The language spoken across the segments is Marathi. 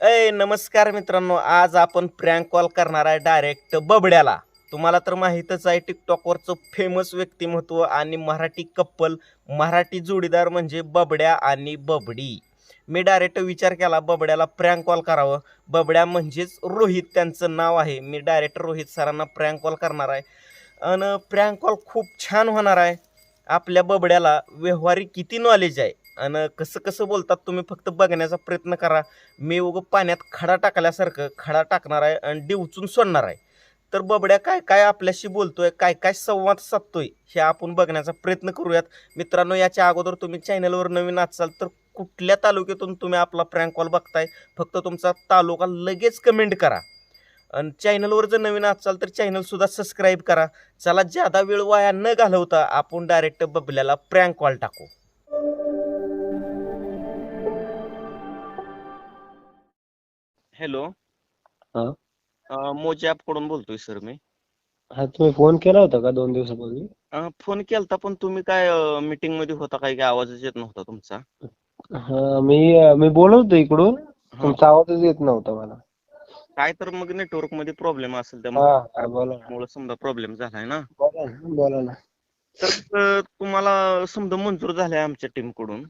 ए नमस्कार मित्रांनो आज आपण प्रँक कॉल करणार आहे डायरेक्ट बबड्याला. तुम्हाला तर माहीतच आहे टिकटॉकवरचं फेमस व्यक्तिमत्व आणि मराठी कप्पल मराठी जोडीदार म्हणजे बबड्या आणि बबडी. मी डायरेक्ट विचार केला बबड्याला प्रँक कॉल करावं. बबड्या म्हणजेच रोहित त्यांचं नाव आहे. मी डायरेक्ट रोहित सरांना प्रँक कॉल करणार आहे. आणि प्रँक कॉल खूप छान होणार आहे. आपल्या बबड्याला व्यवहारिक किती नॉलेज आहे? आणि कसं कसं बोलतात तुम्ही फक्त बघण्याचा प्रयत्न करा. मी उगं पाण्यात खडा टाकल्यासारखं खडा टाकणार आहे आणि डिवचून सोडणार आहे. तर बबड्या काय काय आपल्याशी बोलतोय काय काय संवाद साधतोय हे आपण बघण्याचा प्रयत्न करूयात. मित्रांनो याच्या अगोदर तुम्ही चॅनलवर नवीन असाल तर कुठल्या तालुक्यातून तुम्ही आपला प्रँक कॉल बघताय फक्त तुमचा तालुका लगेच कमेंट करा. आणि चॅनलवर जर नवीन असाल तर चॅनलसुद्धा सबस्क्राईब करा. चला ज्यादा वेळ वाया न घालवता आपण डायरेक्ट बबल्याला प्रँक कॉल टाकू. हॅलो. हा. मोजे ॲप कडून बोलतोय सर मी. हा तुम्ही फोन केला होता का दोन दिवसापूर्वी? फोन केलता पण तुम्ही काय मीटिंगमध्ये होता काय की आवाजच येत नव्हता तुमचा? हा मी मी बोलत होतो इकडून. तुमचा आवाजच येत नव्हता मला. काय तर मग नेटवर्कमध्ये प्रॉब्लेम असेल त्यामुळे हा, समजा प्रॉब्लेम झालाय ना. बोला ना तर तुम्हाला समजा मंजूर झालाय आमच्या टीमकडून.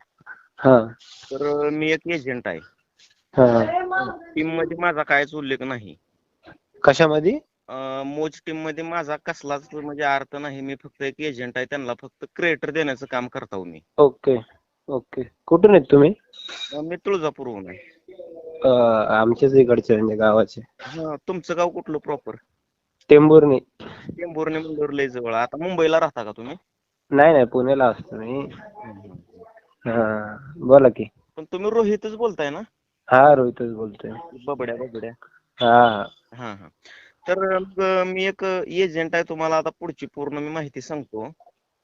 तर मी एक एजंट आहे. टीममध्ये माझा कायच उल्लेख नाही. कशामध्ये? मोज टीममध्ये माझा कसलाच म्हणजे अर्थ नाही. मी फक्त एक एजंट आहे. त्यांना फक्त क्रिएटर देण्याचं काम करतो मी. ओके. ओके. कुठून आहेत तुम्ही? मी तुळजापूरहून आहे. आमच्याच इकडचे म्हणजे गावाचे. हा तुमचं गाव कुठलं प्रॉपर टेंभुर्णी. टेंभुर्णी मंगळूर लय जवळ. आता मुंबईला राहता का तुम्ही? नाही नाही पुण्याला असतो मी. हा बोला की. पण तुम्ही रोहितच बोलताय ना? हा रोहितच बोलतोय. बबड्या बबड्या. हा. हा हा. तर मग मी एक एजंट आहे तुम्हाला आता पुढची पूर्ण मी माहिती सांगतो.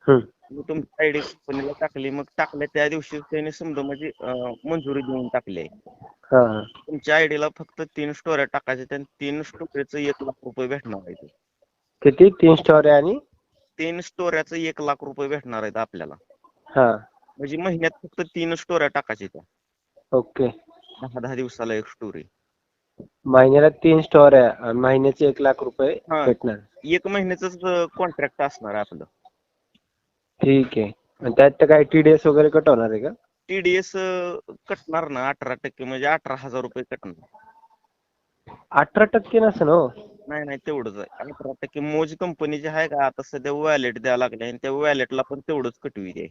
हम्म. मी तुमची आयडी कंपनीला टाकली मग टाकल्या त्या दिवशी त्याने समजा म्हणजे अं, मंजुरी देऊन टाकली. आहे हा हा तुमच्या आयडीला फक्त तीन स्टोऱ्या टाकायच्या त्या तीन स्टोऱ्याचं एक लाख रुपये भेटणार आहे किती? तीन स्टोरी आणि? तीन स्टोऱ्याचं एक लाख रुपये भेटणार आहेत आपल्याला. हा. म्हणजे महिन्यात फक्त तीन स्टोऱ्या टाकायच्या त्या. ओके. दहा दहा दिवसाला एक स्टोरी महिन्याला तीन स्टोर आहे. आणि महिन्याचे एक लाख रुपये हा. भेटणार. एक महिन्याच कॉन्ट्रॅक्ट असणार आहे आपलं. ठीक आहे. आणि त्यात तर काय टीडीएस वगैरे कट होणार आहे का? टीडीएस कटणार ना अठरा टक्के. म्हणजे अठरा हजार रुपये कटणार. अठरा टक्के नसेल हो. नाही नाही तेवढंच आहे. अठरा टक्के. मोज कंपनी जे आहे का आता सध्या वॅलेट द्यायला लागले आणि त्या वॅलेटला पण तेवढंच कटवी दे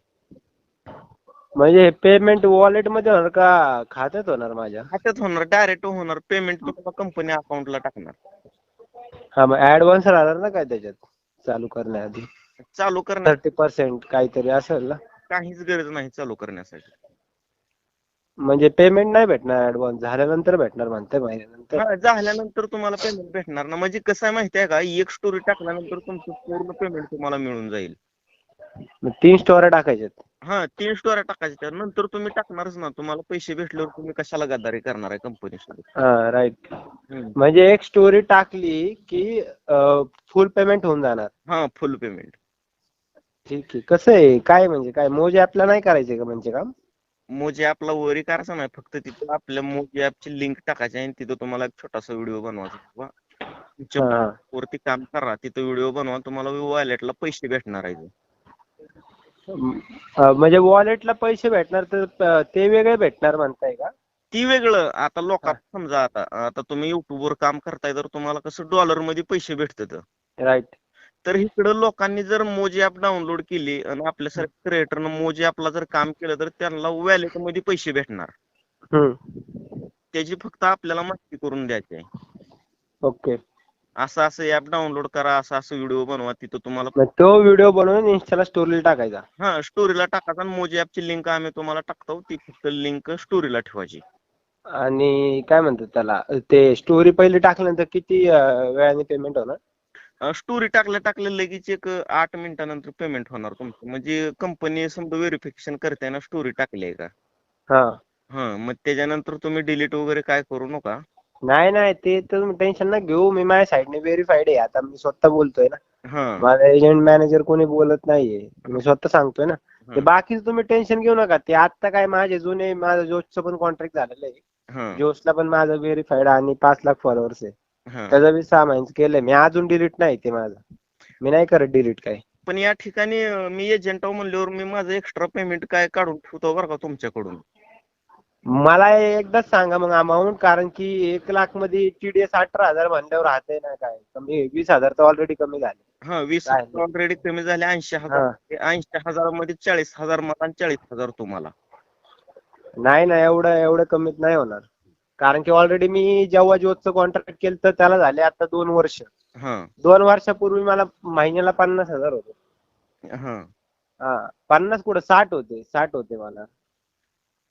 म्हणजे पेमेंट वॉलेटमध्ये होणार का खात्यात होणार माझ्या? खात्यात होणार डायरेक्ट होणार. पेमेंट तुम्हाला कंपनी अकाउंटला टाकणार. हा मग ऍडव्हान्स राहणार ना काय त्याच्यात? चालू करण्याआधी. चालू करण्यात थर्टी पर्सेंट काहीतरी असेल ना? काहीच गरज नाही चालू करण्यासाठी. म्हणजे पेमेंट नाही भेटणार ऍडव्हान्स झाल्यानंतर भेटणार म्हणते महिन्यानंतर. हा, झाल्यानंतर तुम्हाला पेमेंट भेटणार ना. म्हणजे कसं आहे माहिती आहे का? एक स्टोरी टाकल्यानंतर तुमचं पूर्ण पेमेंट तुम्हाला मिळून जाईल. मग तीन स्टोऱ्या टाकायच्यात. हा तीन स्टोऱ्या टाकायच्या नंतर तुम्ही टाकणारच ना. तुम्हाला पैसे भेटल्यावर तुम्ही कशाला गद्दारी करणार आहे कंपनी सोबत? हा राईट हम्म. म्हणजे एक स्टोरी टाकली की फुल पेमेंट होऊन जाणार. हा फुल पेमेंट ठीक आहे. कसं आहे? काय म्हणजे काय? मोजे आपल्याला नाही करायचे का म्हणजे काम? मोजे ऍपला वरी करायचं नाही. फक्त तिथं आपल्या मोजे ऍपची लिंक टाकायची आणि तिथं तुम्हाला एक छोटासा व्हिडिओ बनवायचा किंवा तुमच्या हा. वरती काम करा. तिथं व्हिडिओ बनवा. तुम्हाला वॉलेटला पैसे भेटणार आहेत अं, म्हणजे वॉलेटला पैसे भेटणार तर ते वेगळे भेटणार म्हणताय का? ती वेगळं. आता लोकांना समजा आता आता तुम्ही युट्यूब वर काम करताय तर तुम्हाला कसं डॉलरमध्ये पैसे भेटतात. राईट तर इकडं लोकांनी जर मोजी ऍप डाउनलोड केली आणि आपल्यासारख्या क्रिएटरनं मोजी ऍपला जर काम केलं तर त्यांना वॅलेटमध्ये पैसे भेटणार. त्याची फक्त आपल्याला माहिती करून द्यायची आहे. ओके असं असं ऍप डाउनलोड करा असं असं व्हिडिओ बनवा तिथं तुम्हाला मग तो व्हिडिओ बनवून इन्स्टाला स्टोरीला टाकायचा. हा स्टोरीला टाकायचा आणि मोजी ऍपची लिंक आम्ही तुम्हाला टाकतो ती फक्त लिंक स्टोरीला ठेवायची. आणि काय म्हणतात त्याला ते स्टोरी पहिले टाकल्यानंतर किती अं, वेळाने पेमेंट होणार? स्टोरी टाकल्या टाकल्या लगेच एक आठ मिनिटानंतर पेमेंट होणार तुमचं. म्हणजे कंपनी समजा व्हेरिफिकेशन करते ना स्टोरी टाकली आहे का? हा. हा मग त्याच्यानंतर तुम्ही डिलीट वगैरे काय करू नका. नाही नाही ते तर टेन्शन ना घेऊ. मी माझ्या साईडने व्हेरीफाईड आहे. आता मी स्वतः बोलतोय ना. हा. माझा एजंट मॅनेजर कोणी बोलत नाहीये. मी स्वतः सांगतोय ना. ते. बाकीचं तुम्ही टेन्शन घेऊ नका. ते आता काय माझे जुने माझं जोशचं पण कॉन्ट्रॅक्ट झालेलं आहे. हा. जोशला पण माझं व्हेरीफाईड आणि पाच लाख फॉलोअर्स आहे. हा. त्याचं मी सहा महिन्याचं केलंय. मी अजून डिलीट नाही ते माझं. मी नाही करत डिलीट काय पण या ठिकाणी अं, मी एजंट म्हणल्यावर मी माझं एक्स्ट्रा पेमेंट काय काढून ठेवतो बरं का तुमच्याकडून? मला एकदाच सांगा मग अमाऊंट कारण की एक लाखमध्ये टीडीएस अठरा हजार म्हणल्यावर राहते ना काय? कमी वीस हजार तर ऑलरेडी कमी झाले. हा वीस काय? ऑलरेडी कमी झाले ऐंशी हजार. ऐंशी हजारमध्ये चाळीस हजार मला आणि चाळीस हजार तुम्हाला. नाही ना एवढं एवढं कमीत नाही होणार. कारण की ऑलरेडी मी जेव्हा ज्योतचं कॉन्ट्रॅक्ट केलं तर त्याला झाले आता दोन वर्ष. हा. दोन वर्षापूर्वी मला महिन्याला पन्नास हजार होते. हा. हा पन्नास कुठं? साठ होते साठ होते मला.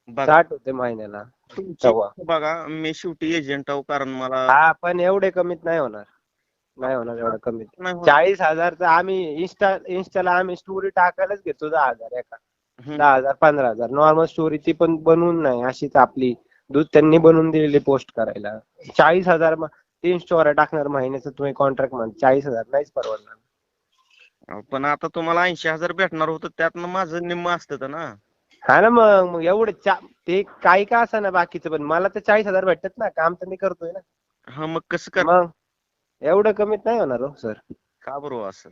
बघा. साठ होते महिन्याला. तुमची तेव्हा. बघा मी शेवटी एजंट आहो कारण मला हा पण एवढे कमीत नाही होणार. नाही होणार एवढं कमीत. नाही होत. चाळीस हजार तर आम्ही इन्स्टा इन्स्टाला आम्ही स्टोरी टाकायलाच घेतो दहा हजार एका. हम्म. दहा हजार पंधरा हजार. नॉर्मल स्टोरी ती पण बनवून नाही अशीच आपली. दूध त्यांनी बनवून दिलेली पोस्ट करायला. चाळीस हजार म- तीन स्टोऱ्या टाकणार महिन्याचं तुम्ही कॉन्ट्रॅक्टमध्ये चाळीस हजार नाहीच परवडणार. पण आता तुम्हाला ऐंशी हजार भेटणार होतं त्यातनं माझं निम्म असतं ना. हा ना मग मग एवढे चा ते काही का असा ना बाकीचं पण मला तर चाळीस हजार भेटतात ना काम तर मी करतोय ना. हा मग कसं कर मग एवढं कमीत नाही होणार हो सर. का बरोबर असं?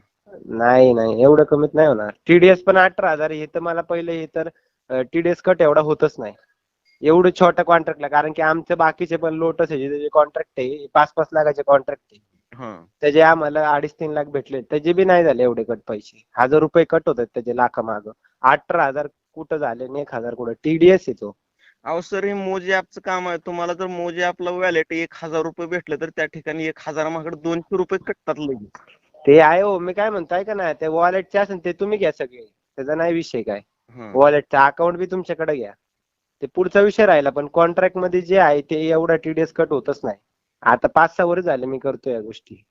नाही नाही एवढं कमीत नाही होणार. टीडीएस पण अठरा हजार हे तर मला पहिले हे तर टीडीएस कट एवढा होतच नाही. एवढं छोट्या कॉन्ट्रॅक्टला कारण की आमचे बाकीचे पण लोटस आहे जे कॉन्ट्रॅक्ट आहे पाच पाच लाखाचे कॉन्ट्रॅक्ट आहे. हा. त्याचे आम्हाला अडीच तीन लाख भेटले त्याचे बी नाही झाले एवढे कट पैसे. हजार रुपये कट होतात त्याचे लाखा माग अठरा हजार कुठं झाले आणि एक हजार कुठं टीडीएस आहे तो. अहो सर हे मोजे ऍपचं काम आहे. तुम्हाला जर मोजे ऍपला वॅलेट एक हजार रुपये भेटलं तर त्या ठिकाणी एक हजार मागड दोनशे रुपये कटतात लगेच. ते आहे हो. मी काय म्हणताय का नाही ते वॉलेटचे असेल ते तुम्ही घ्या सगळे. त्याचा नाही विषय काय. हा. वॉलेटचं अकाउंट बी तुमच्याकडे घ्या. ते पुढचा विषय राहिला पण कॉन्ट्रॅक्टमध्ये जे आहे ते एवढा टीडीएस कट होतच नाही. आता पाच सहा वर्ष झाले मी करतोय या गोष्टी.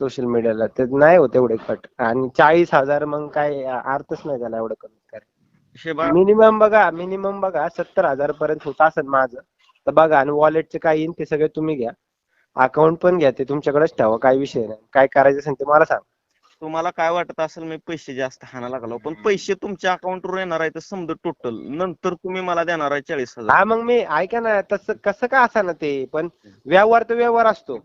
सोशल मीडियाला ते नाही होत एवढे कट आणि चाळीस हजार मग काय अर्थच नाही त्याला एवढं कमी करायला. मिनिमम बघा मिनिमम बघा सत्तर हजार पर्यंत होत असेल माझं. तर बघा आणि वॉलेटचे काय येईन ते सगळे तुम्ही घ्या. अकाउंट पण घ्या ते तुमच्याकडेच ठेवा काही विषय नाही. काय करायचं असेल ते मला सांग. तुम्हाला काय वाटत असेल मी पैसे जास्त हाना लागलो. पण पैसे तुमच्या अकाउंटवर येणार आहे तर समजा टोटल नंतर तुम्ही मला देणार आहे चाळीस हजार. हा मग मी ऐका ना तसं कसं का असा ना ते? पण व्यवहार तो व्यवहार असतो.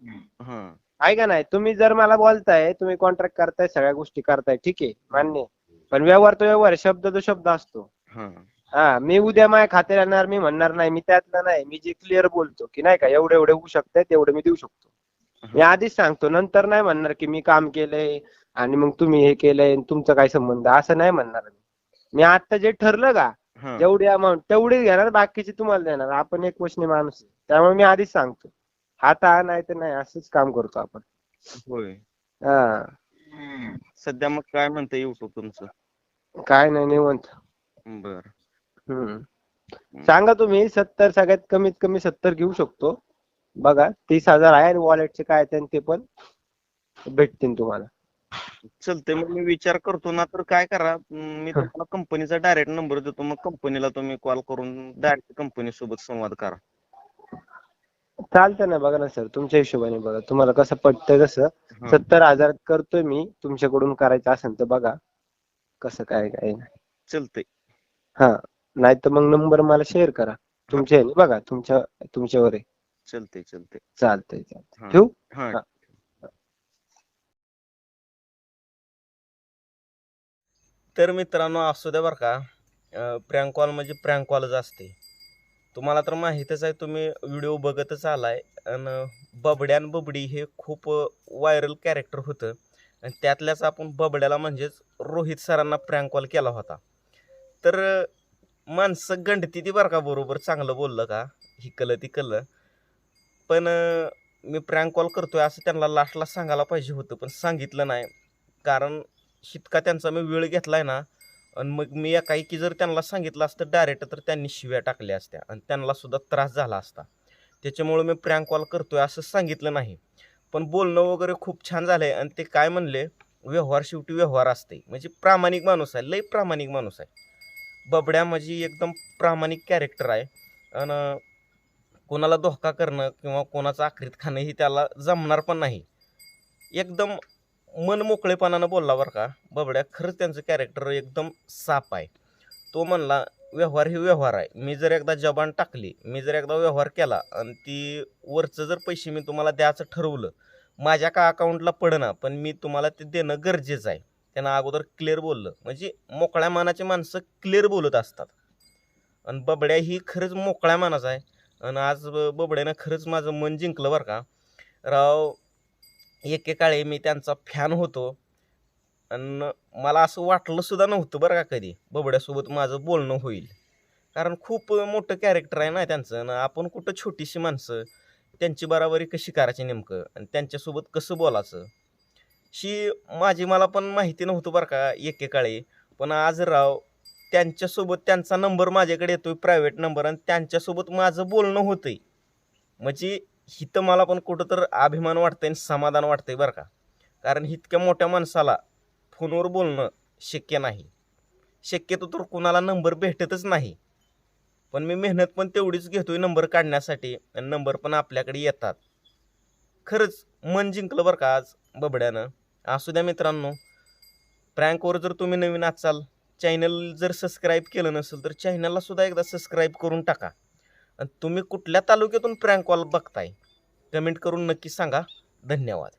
हा. ऐका नाही तुम्ही जर मला बोलताय तुम्ही कॉन्ट्रॅक्ट करताय सगळ्या गोष्टी करताय ठीक आहे मान्य आहे. पण व्यवहार तो व्यवहार आहे, शब्द तो शब्द असतो. हा. हा मी उद्या माझ्या खात्यात येणार मी म्हणणार नाही मी त्यातलं नाही मी जे क्लिअर बोलतो की नाही का एवढे एवढे होऊ शकते तेवढे मी देऊ शकतो. मी आधीच सांगतो नंतर नाही म्हणणार की मी काम केलंय आणि मग तुम्ही हे केलंय आणि तुमचा काय संबंध असं नाही म्हणणार मी. मी आता जे ठरलं का हा. जेवढी अमाऊंट तेवढीच घेणार बाकीची तुम्हाला देणार. आपण एक वचनी माणूस आहे त्यामुळे मी आधीच सांगतो. आता नाही तर नाही असंच काम करतो आपण. होय. हा. सध्या मग काय म्हणतं युट्यूब तुमचं? काय नाही निवंत. बर. हम्म. सांगा तुम्ही सत्तर सगळ्यात कमीत कमी सत्तर घेऊ शकतो. बघा तीस हजार आहे आणि वॉलेटचे काय ते ते पण भेटतील तुम्हाला. चलतंय मग मी विचार करतो ना तर काय करा मी तुम्हाला कंपनीचा डायरेक्ट नंबर देतो मग कंपनीला तुम्ही कॉल करून डायरेक्ट कंपनी सोबत संवाद करा. चालतं ना बघा ना सर तुमच्या हिशोबाने बघा तुम्हाला कसं पटतंय कसं. सत्तर हजार करतोय मी तुमच्याकडून करायचं असेल तर बघा. कसं काय काय नाही. चलतंय. हा नाही तर मग नंबर मला शेअर करा. तुमच्या ह्याने बघा तुमच्या तुमच्यावर आहे. चलतंय चलतंय. चालतंय चालतंय. हा. ठेवू? हा. हा. तर मित्रांनो असू द्या बरं का. प्रँक कॉल म्हणजे प्रँक कॉलच असते. तुम्हाला तर माहीतच आहे तुम्ही व्हिडिओ बघतच आलाय. आणि बबड्या आणि बबडी हे खूप व्हायरल कॅरेक्टर होतं. आणि त्यातल्याच आपण बबड्याला म्हणजेच रोहित सरांना प्रँक कॉल केला होता. तर माणसं गंडती ती बरं का बरोबर चांगलं बोललं का? हिकलं तिकलं पण मी प्रँक कॉल करतोय असं त्यांना लास्टला सांगायला पाहिजे होतं पण सांगितलं नाही. कारण इतका त्यांचा मी वेळ घेतला आहे ना आणि मग मी एकाएकी जर त्यांना सांगितलं असतं डायरेक्ट तर त्यांनी शिव्या टाकल्या असत्या. आणि त्यांना सुद्धा त्रास झाला असता. त्याच्यामुळे मी प्रँक कॉल करतोय असं सांगितलं नाही. पण बोलणं वगैरे खूप छान झालंय आणि ते काय म्हणले व्यवहार शेवटी व्यवहार असते म्हणजे प्रामाणिक माणूस आहे लई प्रामाणिक माणूस आहे. बबड्या म्हणजे एकदम प्रामाणिक कॅरेक्टर आहे. आणि कोणाला धोका करणं किंवा कोणाचं आखरीत खाणं ही त्याला जमणार पण नाही. एकदम मन मोकळेपणानं बोलला बरं का बबड्या खरंच त्यांचं कॅरेक्टर एकदम साप आहे. तो म्हणला व्यवहार ही व्यवहार आहे. मी जर एकदा जबान टाकली मी जर एकदा व्यवहार केला आणि ती वरचं जर पैसे मी तुम्हाला द्यायचं ठरवलं माझ्या का अकाउंटला पडना पण मी तुम्हाला ते देणं गरजेचं आहे. त्यांना अगोदर क्लिअर बोललं. म्हणजे मोकळ्या मानाचे माणसं क्लिअर बोलत असतात. आणि बबड्या ही खरंच मोकळ्या मानाचा आहे. आणि आज बबड्यानं खरंच माझं मन जिंकलं बरं का. राव एकेकाळी मी त्यांचा फॅन होतो. आणि मला असं वाटलं सुद्धा नव्हतं बरं का कधी. बबड्यासोबत माझं बोलणं होईल. कारण खूप मोठं कॅरेक्टर आहे ना त्यांचं. ना आपण कुठं छोटीशी माणसं त्यांची बराबरी कशी करायची नेमकं? आणि त्यांच्यासोबत कसं बोलायचं? शी माझी मला पण माहिती नव्हतं बरं का एकेकाळी. पण आज राव त्यांच्यासोबत त्यांचा नंबर माझ्याकडे येतोय प्रायव्हेट नंबर आणि त्यांच्यासोबत माझं बोलणं होतंय. म्हणजे हिथं मला पण कुठं तर अभिमान वाटतंय आणि समाधान वाटतंय बरं का. कारण इतक्या मोठ्या माणसाला फोनवर बोलणं शक्य नाही. शक्यतो तर कुणाला नंबर भेटतच नाही. पण मी मेहनत पण तेवढीच घेतोय नंबर काढण्यासाठी आणि नंबर पण आपल्याकडे येतात. खरंच मन जिंकलं बरं का आज बबड्यानं. असू द्या मित्रांनो प्रँकवर जर तुम्ही नवीन असाल चॅनल जर सबस्क्राईब केलं नसेल तर चॅनलला सुद्धा एकदा सबस्क्राईब करून टाका. आणि तुम्ही कुठल्या तालुक्यातून प्रँक कॉल बघताय कमेंट करून नक्की सांगा. धन्यवाद.